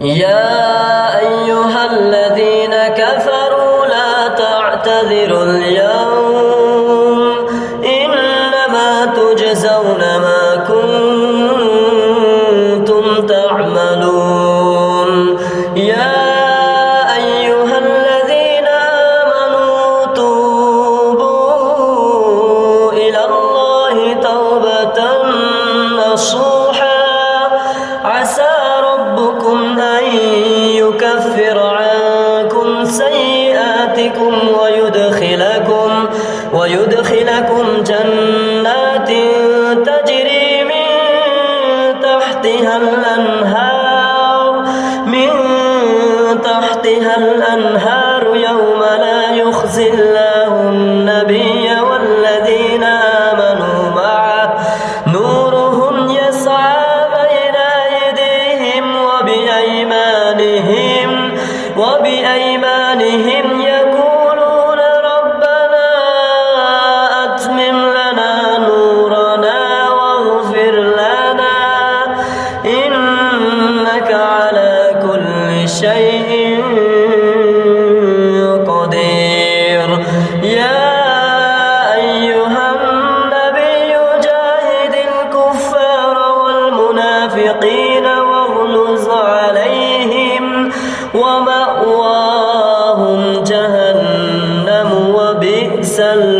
يا أيها الذين كفروا لا تعتذروا اليوم إنما تجزون ما كنتم تعملون. يا أيها الذين آمنوا توبوا إلى الله توبة نصوحا ربكم أن يكفر عنكم سيئاتكم ويدخلكم ويدخلكم جنات تجري من تحتها الأنهار من تحتها الأنهار يوم لا يخزي الله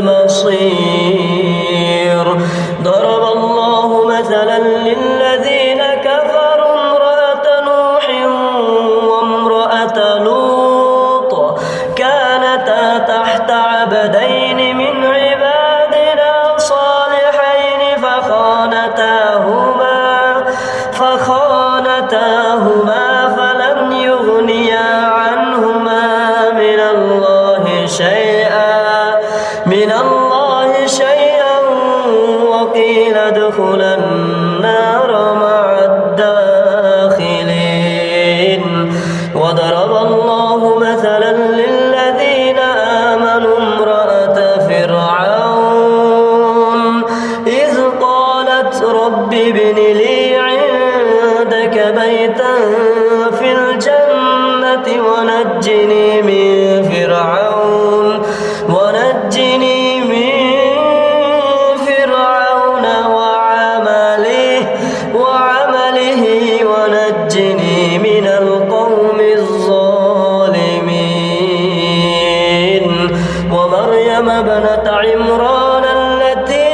المصير. ضرب الله مثلا للذين كفروا امرأة نوح وامرأة لوط. كانتا تحت عبدين من من الله شيئا وقيل ادخلا النار مع الداخلين. وضرب الله مثلا للذين آمنوا امرأة فرعون. إذ قالت رب ابن لي عندك بيتا في الجنة ونجني من ابنة عمران التي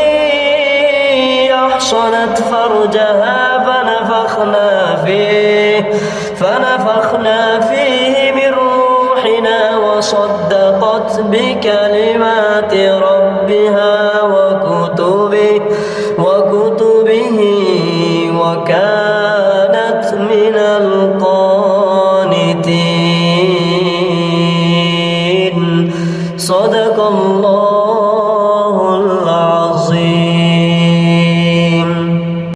أحصنت فرجها فنفخنا فيه فنفخنا فيه من روحنا وصدقت بكلمات ربها وكتبه وكتبه وكانت من القانتين صدق الله.